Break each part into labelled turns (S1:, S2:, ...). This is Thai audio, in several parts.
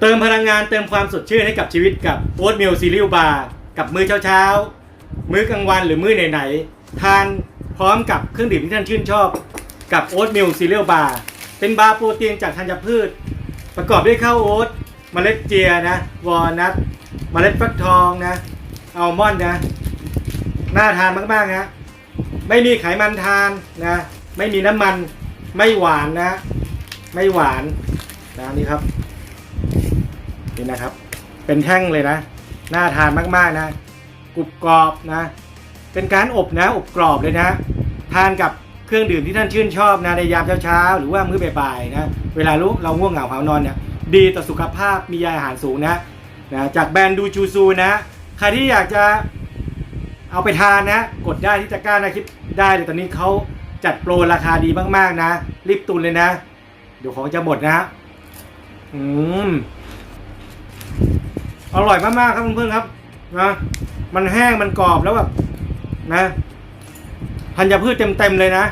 S1: เติมพลังงานเติมความสดชื่นให้กับชีวิตกับโอ๊ตมิลซีเรียลบาร์กับมื้อเช้าๆ มื้อกลางวันหรือมื้อไหนๆ ทานพร้อมกับเครื่องดื่มที่ท่านชื่นชอบกับโอ๊ตมิลซีเรียลบาร์เป็นบาร์โปรตีนจากธัญพืช ประกอบด้วยข้าวโอ๊ตเมล็ดเจียนะ วอลนัทเมล็ดฟักทองนะอัลมอนด์นะน่าทานมากๆนะไม่มีไขมันทานนะไม่มีน้ำมันไม่หวานนะ ไม่หวานนะนี่ครับ นี่นะครับ เป็นแท่งเลยนะ น่าทานมากๆนะกรุบกรอบนะ เป็นการอบนะ อบกรอบเลยนะ ทานกับเครื่องดื่มที่ท่านชื่นชอบนะในยามเช้าๆหรือว่ามื้อบ่ายๆนะ เวลาลุเราง่วงเหงาหานอนเนี่ย ดีต่อสุขภาพมีใยอาหารสูงนะนะจากแบรนด์ดูจูซูนะ ใครที่อยากจะเอาไปทานนะ กดได้ที่ตะกร้านะคลิปได้เลยตอนนี้เขาจัดโปรราคาดีมากๆนะ รีบตุนเลยนะ เดี๋ยวของจะหมดนะฮะอืม อร่อยมากๆครับเพื่อนๆครับนะมันแห้งมันกรอบแล้วแบบนะธัญพืชเต็มๆเลยนะ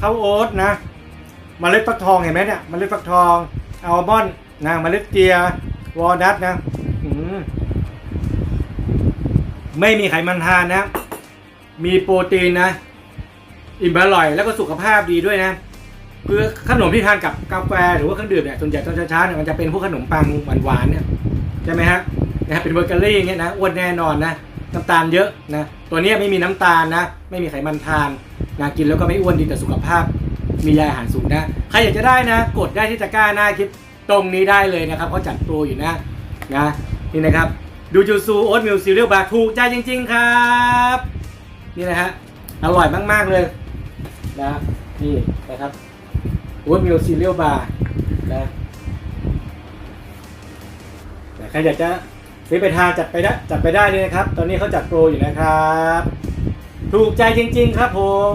S1: ข้าวโอ๊ตนะมเมล็ดฟักทองเห็นไหมเนี่ยมเมล็ดฟักทองอัลมอนด์นะมเมล็ดเจียวอลนัทนะอืมไม่มีไขมันทานนะ มีโปรตีนนะ อิ่มอร่อยแล้วก็สุขภาพดีด้วยนะคือขนมที่ทานกับกาแฟหรือว่าเครื่องดื่มเนี่ยส่วนใหญ่ตอนเช้าๆเนี่ยมันจะเป็นพวกขนมปังหวานๆเนี่ยใช่ไหมฮะ นะเป็นเบเกอรี่อย่างเงี้ยนะอ้วนแน่นอนนะน้ำตาลเยอะนะตัวเนี้ยไม่มีน้ำตาลนะ ไม่มีไขมันทานนะกินแล้วก็ไม่อ้วนดีแต่สุขภาพ มีใยอาหารสูงนะใครอยากจะได้นะ กดได้ที่ตะกร้าหน้าคลิปตรงนี้ได้เลยนะครับเขาจัดโปรอยู่นะนะนี่นะครับดูจูซูโอ๊ตมิลซีเรียลบาร์ถูกใจจริง ๆ ครับ นี่นะฮะอร่อยมาก ๆ เลยนะนี่นะครับโอ๊ตมิลซีเรียลบาร์นะใครอยากจะ ซื้อไปทานจัดไปได้จัดไปได้เลยนะครับ ตอนนี้เขาจัดโปรอยู่นะครับ ถูกใจจริง ๆ ครับผม